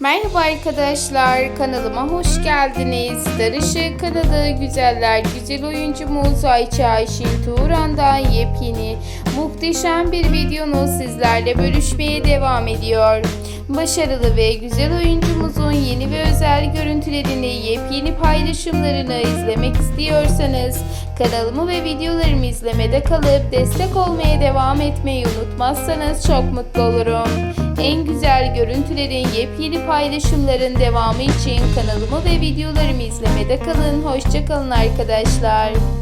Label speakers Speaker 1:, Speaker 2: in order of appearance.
Speaker 1: Merhaba arkadaşlar, kanalıma hoş geldiniz. Darışı kanalı güzeller güzel oyuncumuz Ayça Ayşin Turan'dan yepyeni muhteşem bir videonu sizlerle bölüşmeye devam ediyor. Başarılı ve güzel oyuncumuzun yeni ve özel görüntülerini, yepyeni paylaşımlarını izlemek istiyorsanız kanalımı ve videolarımı izlemede kalıp destek olmaya devam etmeyi unutmazsanız çok mutlu olurum. Görüntülerin yepyeni paylaşımların devamı için kanalımı ve videolarımı izlemede kalın. Hoşçakalın arkadaşlar.